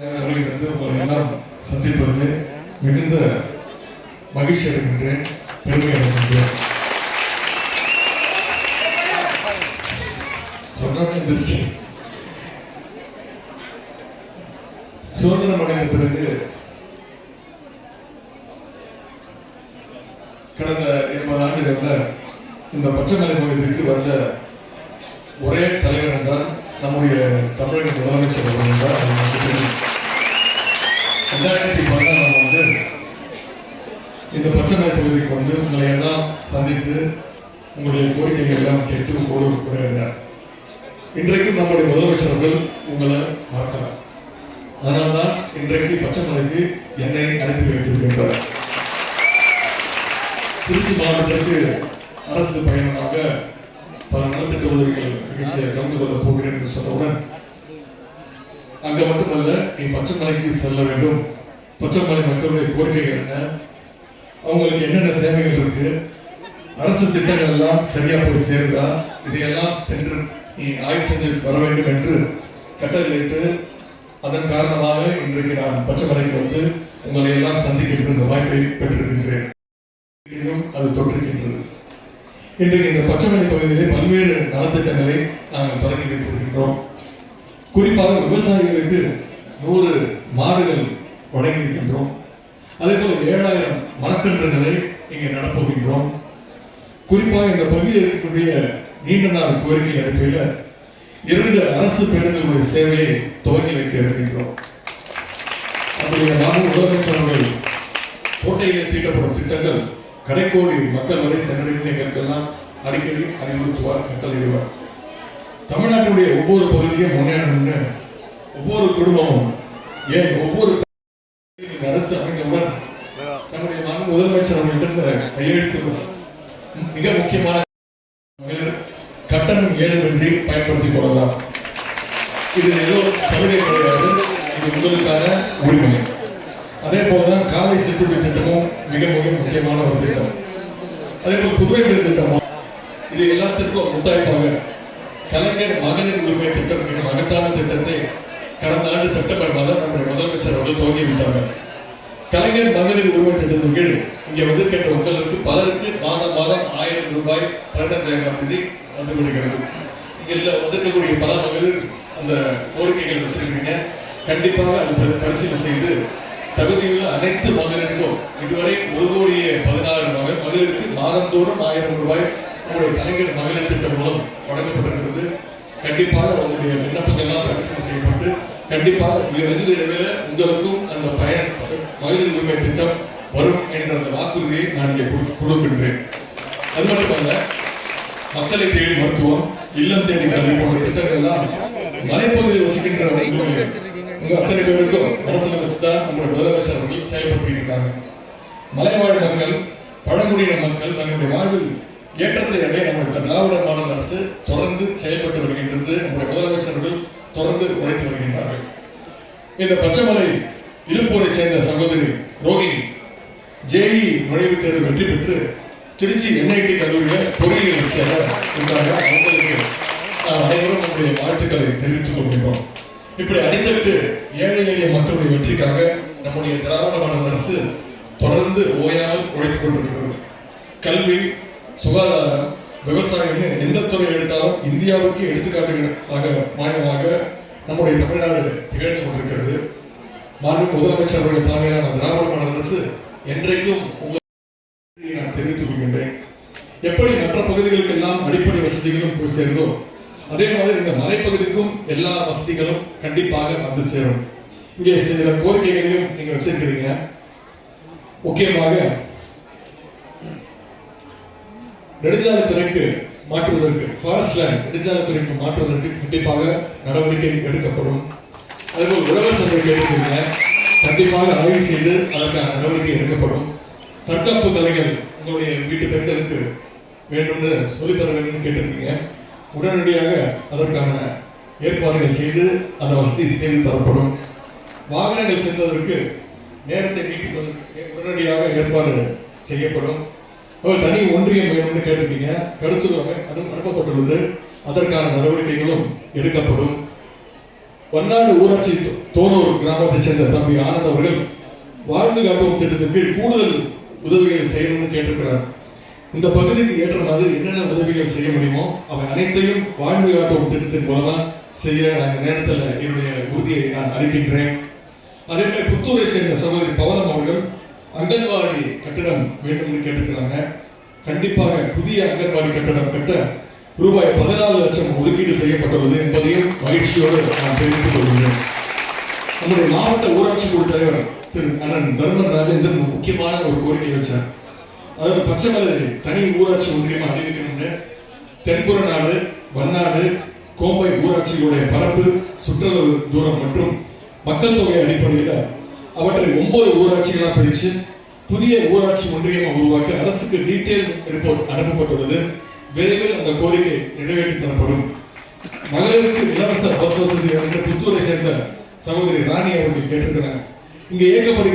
வருகை தந்து உங்களை எல்லாம் சந்திப்பதில் மிகுந்த மகிழ்ச்சி அடைகின்றேன் பெருமை அடைகின்றேன். சொன்னாலே எந்திரிச்சு. சுதந்திரம் அடைந்த பிறகு கடந்த எண்பது ஆண்டுகளில் இந்த பச்சைமலை பகுதிக்கு வந்த ஒரே தலைவர் என்றால் நம்முடைய தமிழக முதலமைச்சர் அவர்கள் என்றால் ரெண்டாயிரத்தி பதினாறாம் ஆண்டு இந்த பச்சை பகுதிக்கு வந்து உங்களை எல்லாம் சந்தித்து உங்களுடைய கோரிக்கைகள் எல்லாம் கேட்டு உங்களோடு உரையாடினார். இன்றைக்கு நம்முடைய முதலமைச்சர்கள் உங்களை மறக்கலாம். அதனால்தான் இன்றைக்கு பச்சை மலைக்கு என்னை அனுப்பி வைத்திருக்கின்றார். திருச்சி மாவட்டத்திற்கு அரசு பயணமாக பல நலத்திட்ட உதவிகள் நிகழ்ச்சியை கலந்து கொள்ள போகிறேன். அங்க மட்டுமல்ல நீ பச்சைமலைக்கு செல்ல வேண்டும். பச்சைமலை மக்களுடைய கோரிக்கைகள் என்ன? அவங்களுக்கு என்னென்ன தேவைகள் இருக்கு? அரசு திட்டங்கள் எல்லாம் சரியா போய் சேருதா? இதையெல்லாம் சென்று நீ ஆய்வு செஞ்சு வர வேண்டும் என்று கட்டளையிட்டு அதன் காரணமாக இன்றைக்கு நான் பச்சைமலைக்கு வந்து உங்களை எல்லாம் சந்திக்கின்ற இந்த வாய்ப்பை பெற்றிருக்கின்றேன். அது தொற்றிருக்கின்றது. இன்றைக்கு இந்த பச்சைமலை பகுதியிலே பல்வேறு நலத்திட்டங்களை நாங்கள் தொடங்கி வைத்திருக்கின்றோம். குறிப்பாக விவசாயிகளுக்கு நூறு மாடுகள் வழங்கியிருக்கின்றோம். அதே போல் ஏழாயிரம் மரக்கன்றுகளை இங்கே நடப்புகின்றோம். குறிப்பாக இந்த பகுதியில் இருக்கக்கூடிய நீண்ட நாள் கோரிக்கை அடிப்படையில் இரண்டு அரசு பேருந்துகளுடைய சேவையை துவங்கி வைக்க இருக்கின்றோம். நம்முடைய நாடு முதலமைச்சர் அவர்கள் கோட்டையிலே தீட்டப்படும் திட்டங்கள் கடைக்கோடி மக்கள் வரை சென்றடைந்த எங்களுக்கெல்லாம் அடிக்கடி அறிவுறுத்துவார் கட்டளையிடுவார். தமிழ்நாட்டினுடைய ஒவ்வொரு பகுதியும் முன்னேறணும்னு ஒவ்வொரு குடும்பமும் ஏன் ஒவ்வொரு அரசு அமைந்தவுடன் நம்முடைய மாநில முதலமைச்சர் அவர்களிடம் கையெழுத்து மிக முக்கியமான கட்டணம் ஏதுமின்றி பயன்படுத்திக் கொள்ளலாம். இது ஏதோ சலுகை கிடையாது. இது உங்களுக்கான உரிமை. அதே போலதான் காலை சிற்றுண்டி திட்டமும் மிக மிக முக்கியமான ஒரு திட்டம். அதே போல் புதுவை திட்டமும். இது எல்லாத்திற்கும் முத்தாய்ப்பாங்க கலைஞர் மகளிர் உரிமை திட்டம் என்ற மகத்தான திட்டத்தை கடந்த ஆண்டு செப்டம்பர் மாதம் நம்முடைய முதலமைச்சர் அவர்கள் துவங்கி வைத்தார்கள். கலைஞர் மகளிர் உரிமை திட்டத்தின் கீழ் இங்கே வந்திருக்கின்ற உங்களுக்கு பலருக்கு மாதம் மாதம் ஆயிரம் ரூபாய் பன்னெண்டாயிரம் நிதி வந்து விடுகிறது இங்கே ஒதுக்கக்கூடிய பல மகளிர் அந்த கோரிக்கைகள் வச்சிருக்கீங்க கண்டிப்பாக அது பரிசீலனை செய்து தகுதியுள்ள அனைத்து மகளிருக்கும் இதுவரை ஒரு கோடியே பதினாறு மகள் மகளிருக்கு மாதந்தோறும் ஆயிரம் ரூபாய் நம்முடைய கலைஞர் மகளிர் திட்டம் மூலம் வழங்கப்பட்டிருக்கிறது கண்டிப்பாக உங்களுடைய விண்ணப்பங்கள் எல்லாம் பரிசீலனை செய்யப்பட்டு கண்டிப்பாக மிக வெகு விரைவில் உங்களுக்கும் அந்த பயன் மகளிர் உரிமை திட்டம் வரும் என்ற அந்த வாக்குறுதியை நான் இங்கே கொடுக்கின்றேன். அது மட்டுமல்ல மக்களை தேடி மருத்துவம் இல்லம் தேடி கல்வி போன்ற திட்டங்கள் எல்லாம் மலைப்பகுதியில் வசிக்கின்ற உங்க அத்தனை பேருக்கும் மனசுல வச்சுதான் நம்முடைய முதலமைச்சர் அவர்கள் செயல்படுத்திட்டு இருக்காங்க. மலைவாழ் மக்கள் பழங்குடியின மக்கள் தங்களுடைய வாழ்வில் ஏற்றத்தை அடைய நம்முடைய திராவிட மாடல் அரசு தொடர்ந்து செயல்பட்டு வருகின்றது. நம்முடைய முதலமைச்சர்கள் தொடர்ந்து உழைத்து வருகின்றார்கள். இந்த பச்சைமலை இழுப்பூரை சேர்ந்த சகோதரி ரோகிணி ஜேஇ நுழைவுத் தேர்வு வெற்றி பெற்று திருச்சி என்ஐடி கல்லூரியில் பொறியியல் சேர இருக்காங்க. அவங்களுக்கு அனைவரும் நம்முடைய வாழ்த்துக்களை தெரிவித்துக் கொள்கின்றோம். இப்படி அடித்தட்டு ஏழை எளிய மக்களுடைய வெற்றிக்காக நம்முடைய திராவிட மாநில அரசு தொடர்ந்து ஓயாமல் உழைத்துக் கொண்டிருக்கிறது. கல்வி சுகாதாரம் விவசாயம்னு எந்த துறை எடுத்தாலும் இந்தியாவுக்கு எடுத்துக்காட்டுகளாக மாநிலமாக நம்முடைய தமிழ்நாடு திகழ்ந்து கொண்டிருக்கிறது. மாநில முதலமைச்சர் அவர்கள் தலைமையிலான திராவிட மாநில அரசு என்றைக்கும் உங்கள் நான் தெரிவித்துக் கொள்கின்றேன். எப்படி மற்ற பகுதிகளுக்கெல்லாம் அடிப்படை வசதிகளும் போய் சேர்ந்தோ அதே மாதிரி இந்த மலைப்பகுதிக்கும் எல்லா வசதிகளும் கண்டிப்பாக வந்து சேரும். இங்கே சில கோரிக்கைகளையும் நீங்கள் வச்சிருக்கிறீங்க. முக்கியமாக நெடுஞ்சாலைத்துறைக்கு மாற்றுவதற்கு ஃபாரஸ்ட் லேண்ட் நெடுஞ்சாலைத்துறைக்கு மாற்றுவதற்கு கண்டிப்பாக நடவடிக்கை எடுக்கப்படும். அதுபோல் உலக சந்தை கேட்டிருக்கீங்க கண்டிப்பாக ஆய்வு செய்து அதற்கான நடவடிக்கை எடுக்கப்படும். தற்காப்பு கலைகள் உங்களுடைய வீட்டு பெண்களுக்கு வேண்டும்னு சொல்லித்தர வேண்டும்னு கேட்டிருக்கீங்க. உடனடியாக அதற்கான ஏற்பாடுகள் செய்து அந்த வசதி செய்து தரப்படும். வாகனங்கள் செல்வதற்கு நேரத்தை நீட்டிப்பதற்கு உடனடியாக ஏற்பாடு செய்யப்படும். ஒரு தனி ஒன்றியம் வேணும்னு கேட்டிருக்கீங்க. கருத்துரு அது அனுப்பப்பட்டுள்ளது. அதற்கான நடவடிக்கைகளும் எடுக்கப்படும். வண்ணாடு ஊராட்சி தோனூர் கிராமத்தைச் சேர்ந்த தம்பி ஆனந்த் அவர்கள் வாழ்ந்து காப்போம் திட்டத்தின் கீழ் கூடுதல் உதவிகளை செய்யணும்னு கேட்டிருக்கிறார். இந்த பகுதிக்கு ஏற்ற மாதிரி என்னென்ன உதவிகள் செய்ய முடியுமோ அவை அனைத்தையும் வாழ்ந்து காப்போம் திட்டத்தின் மூலமா செய்ய அந்த நேரத்தில் என்னுடைய உறுதியை நான் அளிக்கின்றேன். அதே மாதிரி புத்தூரை சேர்ந்த சகோதரி பவனம் அங்கன்வாடி கட்டடம் வேண்டும் என்று கேட்டிருக்கிறாங்க. கண்டிப்பாக புதிய அங்கன்வாடி கட்டடம் கட்ட ரூபாய் பதினாலு லட்சம் ஒதுக்கீடு செய்யப்பட்டுள்ளது என்பதையும் மகிழ்ச்சியோடு நான் தெரிவித்துக் கொள்கிறேன். நம்முடைய மாவட்ட ஊராட்சி குழு தலைவர் திரு அண்ணன் தர்மன் ராஜேந்திரன் முக்கியமான ஒரு கோரிக்கை வச்சார். அதாவது பச்சைமலை தனி ஊராட்சி ஒன்றியமா அறிவிக்கணும்னு. தென்புற நாடு வண்ணாடு கோம்பை ஊராட்சிகளுடைய பரப்பு சுற்றுலா தூரம் மற்றும் மக்கள் தொகை அடிப்படையில் அவற்றை ஒன்பது ஊராட்சிகளாக பிரித்து புதிய ஊராட்சி ஒன்றியம் உருவாக்கி அரசுக்கு டீட்டெயில் ரிப்போர்ட் அனுப்பப்பட்டுள்ளது. விரைவில் அந்த கோரிக்கை நிறைவேற்றி தரப்படும். மகளிருக்கு இலவச பஸ் வசதி என்று புத்தூரை சேர்ந்த சகோதரி ராணி அவர்கள் கேட்டிருக்கிறாங்க. இங்கே இயக்கப்படுகிற